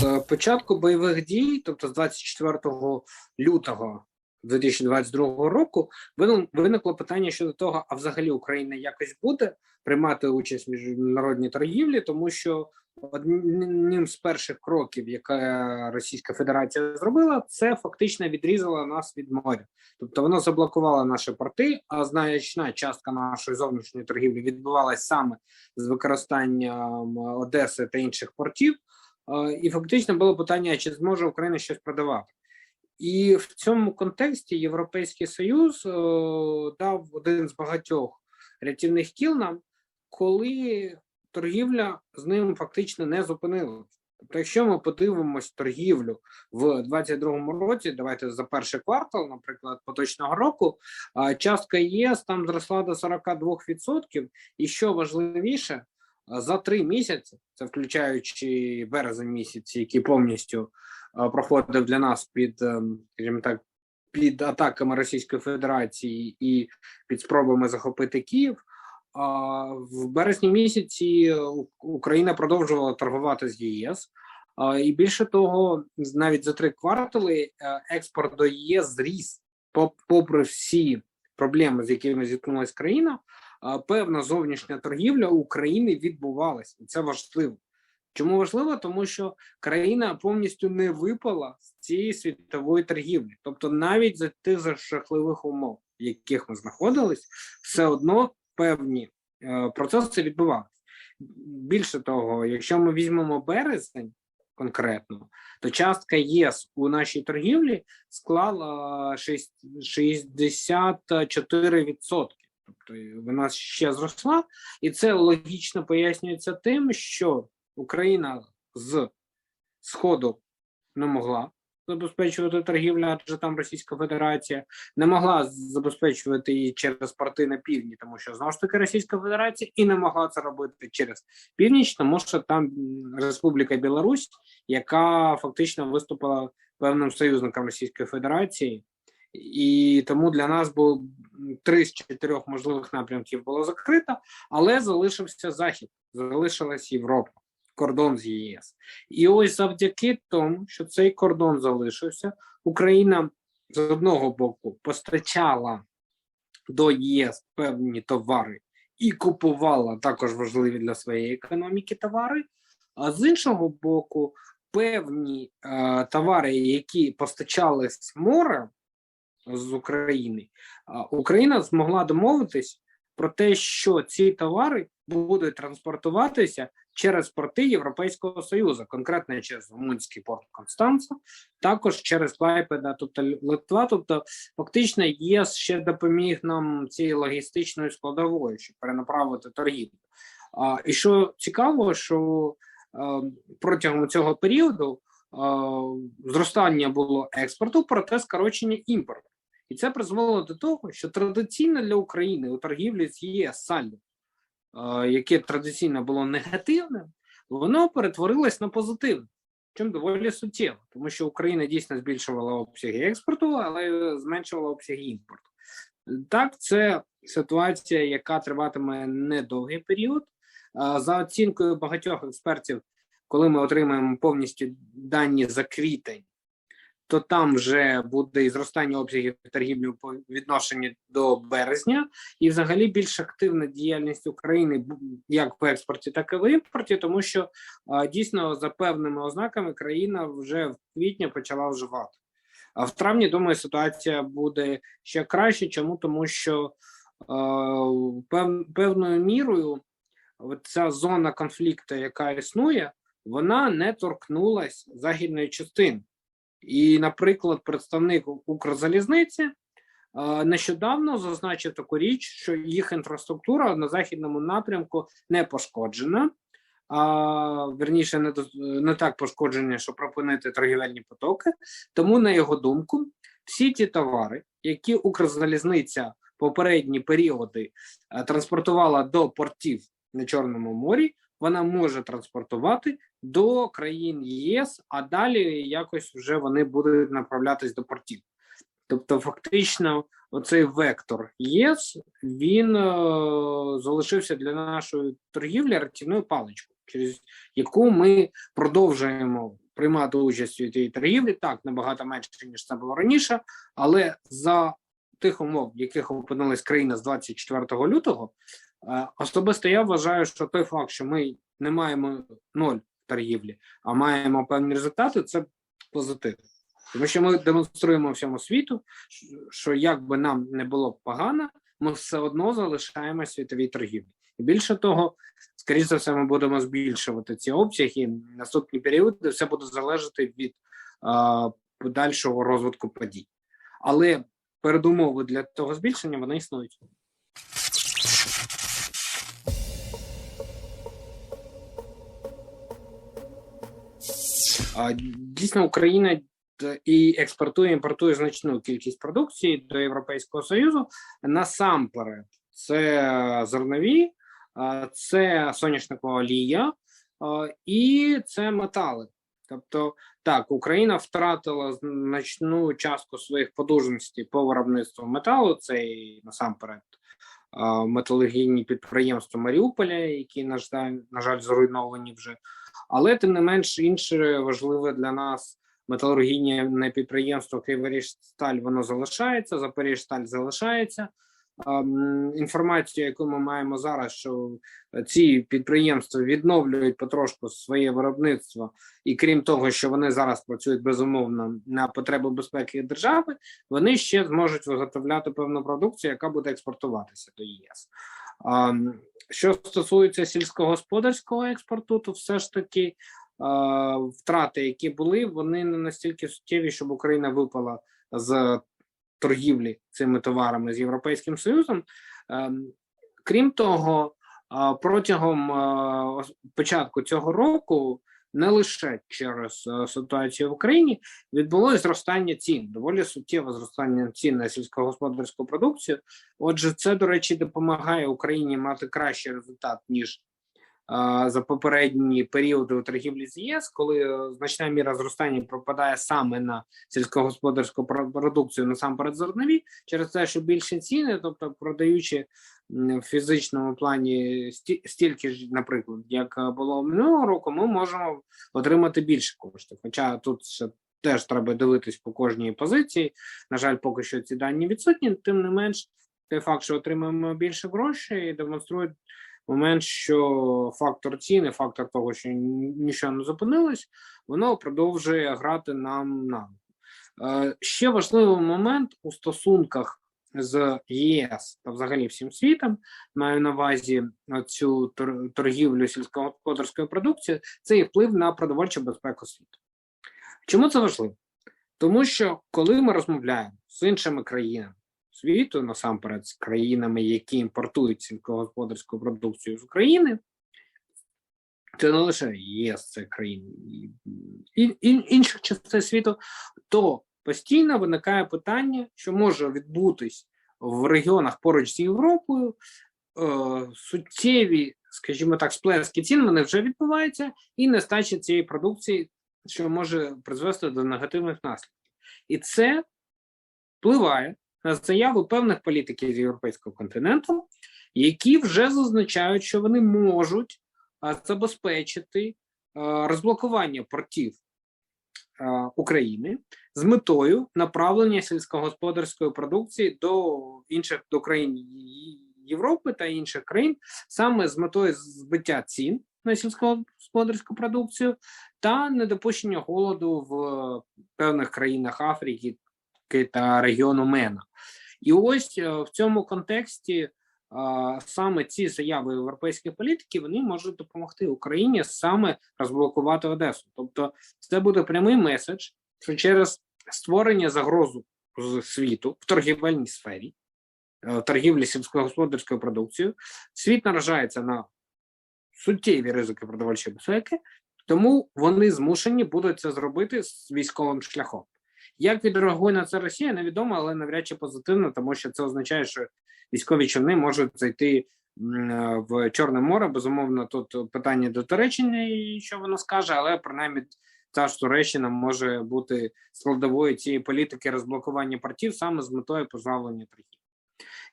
З початку бойових дій, тобто з 24 лютого 2022 року, виник- виникло питання щодо того, а взагалі Україна якось буде приймати участь в міжнародній торгівлі, тому що одним з перших кроків, яке Російська Федерація зробила, це фактично відрізала нас від моря. Тобто воно заблокувало наші порти, а значна частка нашої зовнішньої торгівлі відбувалась саме з використанням Одеси та інших портів. Е, І фактично було питання, чи зможе Україна щось продавати. І в цьому контексті Європейський Союз е, дав один з багатьох рятівних кіл нам, коли торгівля з ним фактично не зупинилась. Тобто, якщо ми подивимось торгівлю в 2022 році, давайте за перший квартал, наприклад, поточного року, частка ЄС там зросла до 42%, і що важливіше, за три місяці, це включаючи березень місяць, який повністю проходив для нас під, ем, скажімо так, під атаками Російської Федерації і під спробами захопити Київ. В березні місяці Україна продовжувала торгувати з ЄС. І більше того, навіть за три квартали е, експорт до ЄС зріс, попри всі проблеми, з якими зіткнулася країна. Певна зовнішня торгівля України відбувалася, і це важливо. Чому важливо? Тому що країна повністю не випала з цієї світової торгівлі. Тобто, навіть за тих за жахливих умов, в яких ми знаходились, все одно певні е, процеси відбувалися. Більше того, якщо ми візьмемо березень конкретно, то частка ЄС у нашій торгівлі склала шість- 64%. Тобто вона ще зросла, і це логічно пояснюється тим, що Україна з Сходу не могла забезпечувати торгівлю, адже там Російська Федерація не могла забезпечувати її через порти на півдні, тому що знову ж таки Російська Федерація і не могла це робити через північ, тому що там Республіка Білорусь, яка фактично виступила певним союзником Російської Федерації. І тому для нас було три з чотирьох можливих напрямків було закрито, але залишився захід, залишилась Європа, кордон з ЄС. І ось завдяки тому, що цей кордон залишився, Україна з одного боку постачала до єС певні товари і купувала також важливі для своєї економіки товари. А з іншого боку, певні е, товари, які постачались морем з України, Україна змогла домовитись про те, що ці товари будуть транспортуватися через порти Європейського Союзу, конкретно через Румунський порт Констанца, також через Клайпеда, тобто Литва. Тобто, фактично, ЄС ще допоміг нам цією логістичною складовою, щоб перенаправити торгівлю. А, і що цікаво, що е, протягом цього періоду е, зростання було експорту, проте скорочення імпорту. І це призвело до того, що традиційно для України у торгівлі з ЄС сальдо, е, яке традиційно було негативним, воно перетворилось на позитивне. Чим доволі суттєво, тому що Україна дійсно збільшувала обсяги експорту, але зменшувала обсяги імпорту. Так, це ситуація, яка триватиме недовгий період. За оцінкою багатьох експертів, коли ми отримаємо повністю дані за квітень, то там вже буде і зростання обсягів торгівлі по відношенню до березня, і взагалі більш активна діяльність України як в експорті, так і в імпорті, тому що дійсно за певними ознаками країна вже в квітні почала вживати. А в травні, думаю, ситуація буде ще краще. Чому? Тому що пев, певною мірою ця зона конфлікту, яка існує, вона не торкнулась західної частини. І, наприклад, представник Укрзалізниці е, нещодавно зазначив таку річ, що їх інфраструктура на західному напрямку не пошкоджена, а верніше не, не так пошкоджені, щоб припинити торгівельні потоки. Тому, на його думку, всі ті товари, які Укрзалізниця попередні періоди е, транспортувала до портів на Чорному морі, вона може транспортувати до країн ЄС, а далі якось вже вони будуть направлятись до портів. Тобто, фактично, оцей вектор ЄС він е, залишився для нашої торгівлі рятівною паличкою, через яку ми продовжуємо приймати участь у тій торгівлі. Так, набагато менше, ніж це було раніше, але за тих умов, в яких опинилась країна з 24 лютого, е, особисто я вважаю, що той факт, що ми не маємо ноль торгівлі, а маємо певні результати, це позитив. Тому що ми демонструємо всьому світу, що як би нам не було погано, ми все одно залишаємо світовій торгівлі. І більше того, скоріше за все, ми будемо збільшувати ці обсяги. Наступні періоди все буде залежати від а, подальшого розвитку подій. Але передумови для того збільшення вони існують. Дійсно, Україна і експортує, імпортує значну кількість продукції до Європейського Союзу. Насамперед, це зернові, це соняшникова олія і це метали. Тобто, так, Україна втратила значну частку своїх потужностей по виробництву металу. Це і насамперед металургійні підприємства Маріуполя, які на жаль, на жаль, зруйновані вже. Але тим не менш інше важливе для нас металургійне підприємство Криворіжсталь воно залишається, Запоріжсталь залишається. Ем, Інформацію, яку ми маємо зараз, що ці підприємства відновлюють потрошку своє виробництво, і крім того, що вони зараз працюють безумовно на потреби безпеки держави, вони ще зможуть виготовляти певну продукцію, яка буде експортуватися до ЄС. Що стосується сільськогосподарського експорту, то все ж таки втрати, які були, вони не настільки суттєві, щоб Україна випала з торгівлі цими товарами з Європейським Союзом. Крім того, протягом початку цього року, не лише через е, ситуацію в Україні, відбулося зростання цін, доволі суттєве зростання цін на сільськогосподарську продукцію. Отже, це, до речі, допомагає Україні мати кращий результат, ніж а, за попередні періоди у торгівлі з ЄС, коли е, значна міра зростання пропадає саме на сільськогосподарську про- продукцію, насамперед зернові, через те, що більше ціни, тобто продаючи в фізичному плані сті- стільки ж, наприклад, як е, було минулого року, ми можемо отримати більше коштів. Хоча тут ще теж треба дивитись по кожній позиції. На жаль, поки що ці дані відсутні. Тим не менш, той факт, що отримаємо більше грошей, демонструє момент, що фактор ціни, фактор того, що нічого не зупинилось, воно продовжує грати нам на. Е, Ще важливий момент у стосунках з ЄС та взагалі всім світом, маю на увазі цю торгівлю сільськогосподарською продукцією, це і вплив на продовольчу безпеку світу. Чому це важливо? Тому що коли ми розмовляємо з іншими країнами світу, насамперед з країнами, які імпортують сільськогосподарську продукцію з України, це не лише ЄС, це країни і інших частин світу, то постійно виникає питання, що може відбутись в регіонах поруч з Європою. Е, суттєві, скажімо так, сплески цін вони вже відбуваються, і нестача цієї продукції, що може призвести до негативних наслідків. І це впливає на заяви певних політиків з європейського континенту, які вже зазначають, що вони можуть забезпечити розблокування портів України з метою направлення сільськогосподарської продукції до інших до країн Європи та інших країн, саме з метою збиття цін на сільськогосподарську продукцію та недопущення голоду в певних країнах Африки та регіону Мена. І ось е, в цьому контексті саме ці заяви європейських політиків вони можуть допомогти Україні саме розблокувати Одесу. Тобто, це буде прямий меседж, що через створення загрозу з світу в торгівельній сфері, е, торгівлі сільськогосподарською продукцією, світ наражається на суттєві ризики продовольчої безпеки, тому вони змушені будуть це зробити з військовим шляхом. Як відреагує на це Росія, невідомо, але навряд чи позитивно, тому що це означає, що військові човни можуть зайти е, в Чорне море. Безумовно, тут питання до Туреччини, і що вона скаже, але принаймні та ж Туреччина може бути складовою цієї політики розблокування портів саме з метою позбавлення торгів.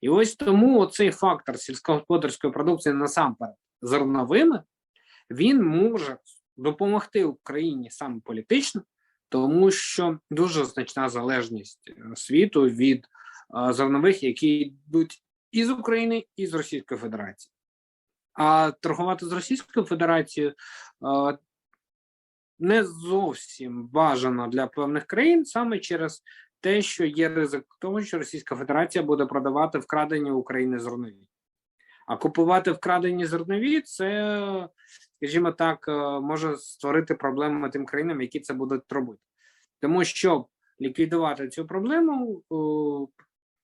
І ось тому цей фактор сільськогосподарської продукції насамперед зерновими він може допомогти Україні саме політично, тому що дуже значна залежність е, світу від е, зернових, які йдуть із України і з Російської Федерації. А торгувати з Російською Федерацією е, не зовсім бажано для певних країн саме через те, що є ризик того, що Російська Федерація буде продавати вкрадені України зернові. А купувати вкрадені зернові, це, скажімо так, е, може створити проблеми тим країнам, які це будуть робити. Тому щоб ліквідувати цю проблему,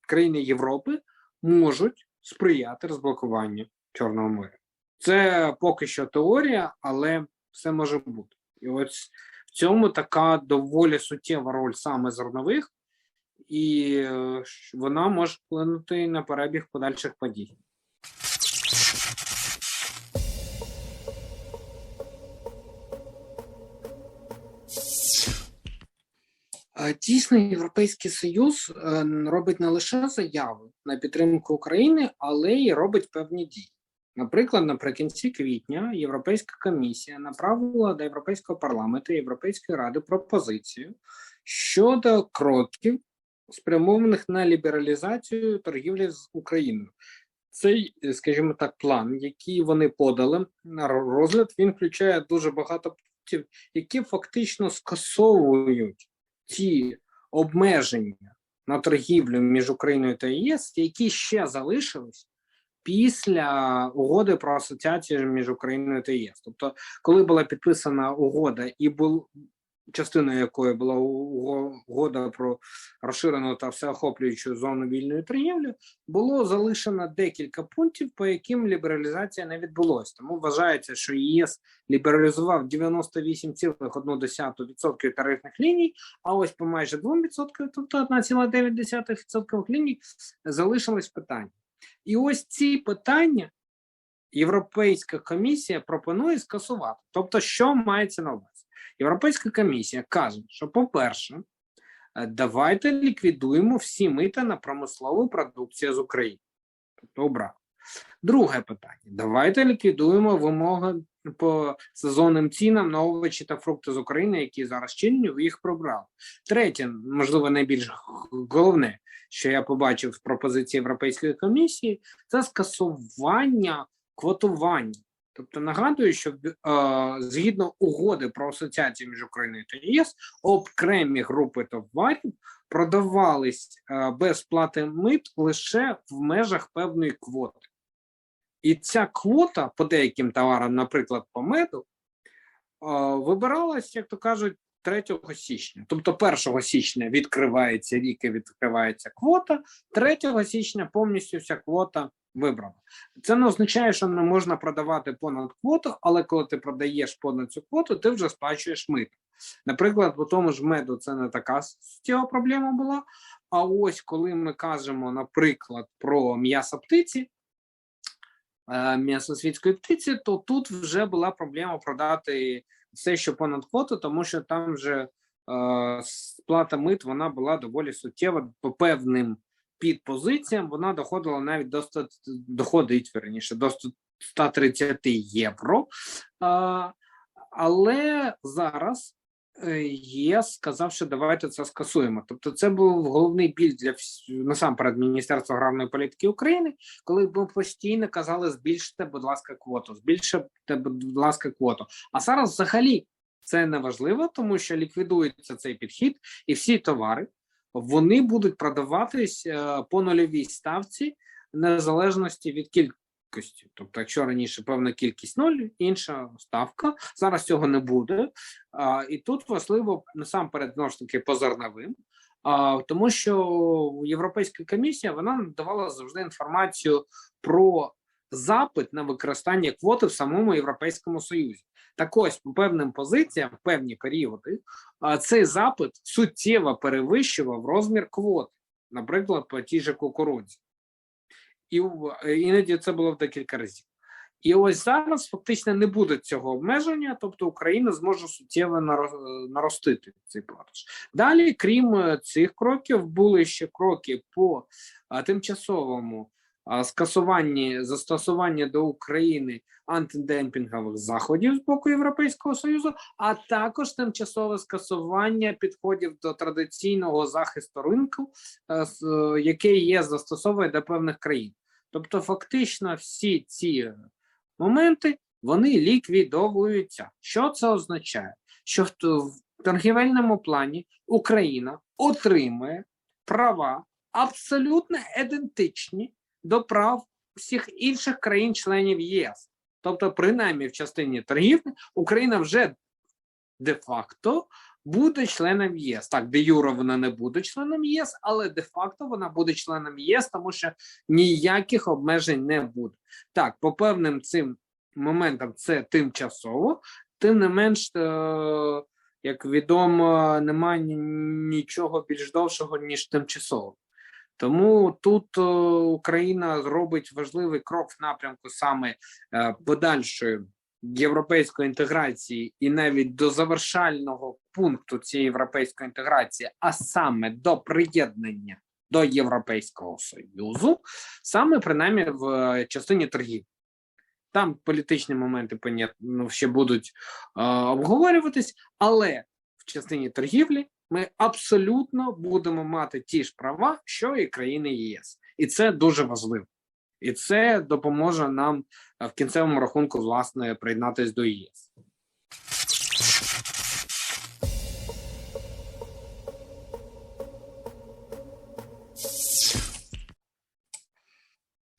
країни Європи можуть сприяти розблокуванню Чорного моря. Це поки що теорія, але все може бути. І ось в цьому така доволі суттєва роль саме зернових, і е, вона може вплинути на перебіг подальших подій. Дійсно, Європейський Союз е, робить не лише заяви на підтримку України, але й робить певні дії. Наприклад, наприкінці квітня Європейська комісія направила до Європейського парламенту і Європейської ради пропозицію щодо кроків, спрямованих на лібералізацію торгівлі з Україною. Цей, скажімо так, план, який вони подали на розгляд, він включає дуже багато пунктів, які фактично скасовують ті обмеження на торгівлю між Україною та ЄС, які ще залишились після угоди про асоціацію між Україною та ЄС. Тобто, коли була підписана угода і був частиною якої була угода про розширену та всеохоплюючу зону вільної торгівлі, було залишено декілька пунктів, по яким лібералізація не відбулося. Тому вважається, що ЄС лібералізував 98,1% тарифних ліній, а ось по майже 2%, тобто 1,9% ліній, залишилось питання. І ось ці питання Європейська комісія пропонує скасувати. Тобто, що мається на увазі? Європейська комісія каже, що, по-перше, е, давайте ліквідуємо всі мита на промислову продукцію з України. Тобто обрав. Друге питання: давайте ліквідуємо вимоги по сезонним цінам на овочі та фрукти з України, які зараз чинні, ви їх пробрали. Третє, можливо, найбільш головне, що я побачив в пропозиції Європейської комісії, це скасування квотування. Тобто нагадую, що е, згідно угоди про асоціацію між Україною та ЄС, окремі групи товарів продавались е, без плати мит лише в межах певної квоти. І ця квота по деяким товарам, наприклад, по меду, е, вибиралась, як то кажуть, 3 січня. Тобто 1 січня відкривається рік і відкривається квота, 3 січня повністю вся квота вибрано. Це не означає, що не можна продавати понад квоту, але коли ти продаєш понад цю квоту, ти вже сплачуєш мито. Наприклад, по тому ж меду це не така проблема була. А ось коли ми кажемо, наприклад, про м'ясо птиці, е, м'ясо світської птиці, то тут вже була проблема продати все, що понад квоту, тому що там вже е, сплата мит вона була доволі суттєва по певним під позиціям вона доходила навіть до 100, доходить верніше до 130 євро. А, Але зараз е, ЄС сказав, що давайте це скасуємо. Тобто, це був головний біль для насамперед Міністерства аграрної політики України, коли ми постійно казали: збільшите, будь ласка, квоту, збільшите, будь ласка, квоту. А зараз взагалі це не важливо, тому що ліквідується цей підхід, і всі товари вони будуть продаватись е, по нульовій ставці незалежності від кількості. Тобто, якщо раніше певна кількість нуль, інша ставка зараз цього не буде. І тут важливо насамперед знову ж таки по зерновим. А, тому що Європейська комісія вона надавала завжди інформацію про запит на використання квоти в самому Європейському Союзі. Так ось по певним позиціям, в певні періоди, цей запит суттєво перевищував розмір квот, наприклад, по тій же кукурудзі. І іноді це було в декілька разів. І ось зараз фактично не буде цього обмеження, тобто Україна зможе суттєво наростити цей продаж. Далі, крім е, цих кроків, були ще кроки по тимчасовому а, скасування застосування до України антидемпінгових заходів з боку Європейського Союзу, а також тимчасове скасування підходів до традиційного захисту ринку, е, е, який є застосовує до певних країн. Тобто, фактично, всі ці моменти вони ліквідовуються. Що це означає? Що в торгівельному плані Україна отримує права абсолютно ідентичні до прав всіх інших країн-членів ЄС. Тобто, принаймні в частині торгівлі Україна вже де-факто буде членом ЄС. Так, де юро вона не буде членом ЄС, але де-факто вона буде членом ЄС, тому що ніяких обмежень не буде. Так, по певним цим моментам це тимчасово, тим не менш, е, як відомо, немає нічого більш довшого, ніж тимчасово. Тому тут е, Україна зробить важливий крок в напрямку саме е, подальшої європейської інтеграції, і навіть до завершального пункту цієї європейської інтеграції, а саме до приєднання до Європейського Союзу, саме принаймні в е, частині торгів. Там політичні моменти ну, ще будуть е, обговорюватись, але в частині торгівлі ми абсолютно будемо мати ті ж права, що і країни ЄС, і це дуже важливо. І це допоможе нам е, в кінцевому рахунку власне приєднатись до ЄС.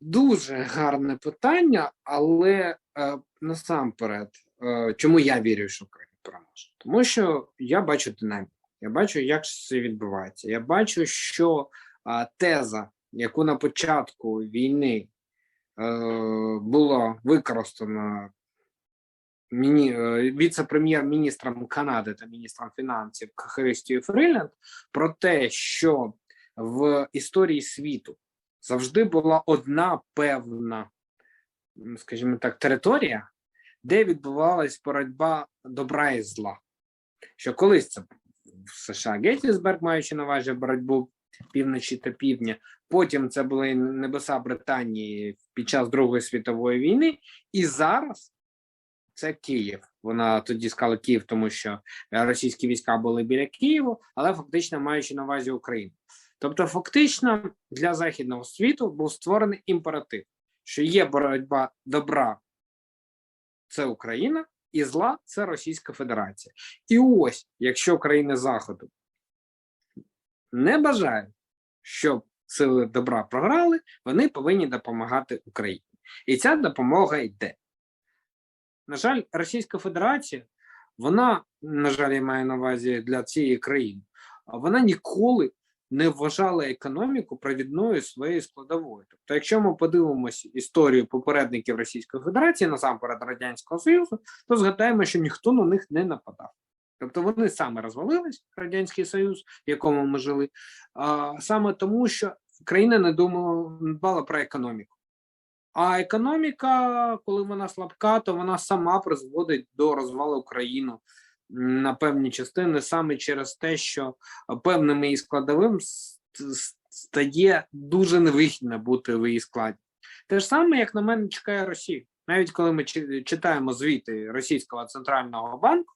Дуже гарне питання, але е, насамперед, е, чому я вірю, що Україна переможе? Тому що я бачу динаміку, я бачу, як це відбувається. Я бачу, що е, теза, яку на початку війни е, була використана міні, е, віце-прем'єр-міністром Канади та міністром фінансів Христією Фріленд, про те, що в історії світу завжди була одна певна, скажімо так, територія, де відбувалась боротьба добра і зла. Що колись це в США Геттісберг, маючи на увазі боротьбу півночі та півдня, потім це були небеса Британії під час Другої світової війни, і зараз це Київ. Вона тоді сказала Київ, тому що російські війська були біля Києва, але фактично маючи на увазі Україну. Тобто, фактично для західного світу був створений імператив, що є боротьба добра, це Україна, і зла це Російська Федерація. І ось, якщо країни Заходу не бажають, щоб сили добра програли, вони повинні допомагати Україні. І ця допомога йде. На жаль, Російська Федерація, вона, на жаль, я маю на увазі для цієї країни, вона ніколи не вважала економіку провідною своєю складовою. Тобто, якщо ми подивимося історію попередників Російської Федерації, насамперед Радянського Союзу, то згадаємо, що ніхто на них не нападав. Тобто вони саме розвалились, Радянський Союз, в якому ми жили, а, саме тому, що країна не думала, не дбала про економіку. А економіка, коли вона слабка, то вона сама призводить до розвалу України м, на певні частини саме через те, що певним її складовим стає дуже невигідно бути в її складі. Те ж саме, як на мене, чекає Росія. Навіть коли ми чи- читаємо звіти Російського центрального банку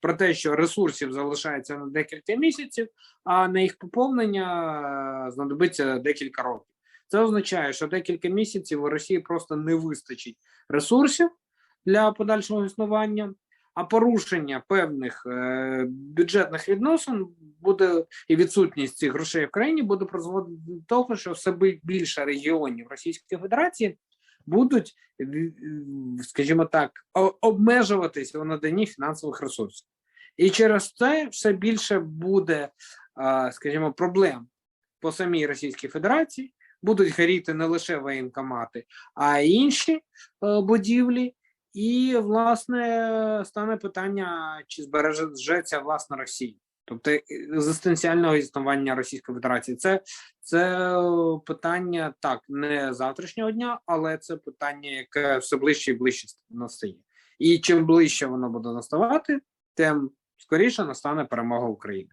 про те, що ресурсів залишається на декілька місяців, а на їх поповнення е, знадобиться декілька років. Це означає, що декілька місяців у Росії просто не вистачить ресурсів для подальшого існування, а порушення певних е, бюджетних відносин буде і відсутність цих грошей в країні буде призводити до того, що все більше регіонів Російської Федерації будуть, е, скажімо так, о- обмежуватись у наданні фінансових ресурсів. І через це все більше буде, е, скажімо, проблем по самій Російській Федерації. Будуть горіти не лише воєнкомати, а й інші будівлі. І, власне, стане питання, чи збережеться власне Росія, тобто екзистенціального існування Російської Федерації. Це, це е, питання так, не завтрашнього дня, але це питання, яке все ближче і ближче настає. І чим ближче воно буде наставати, тим скоріше настане перемога України.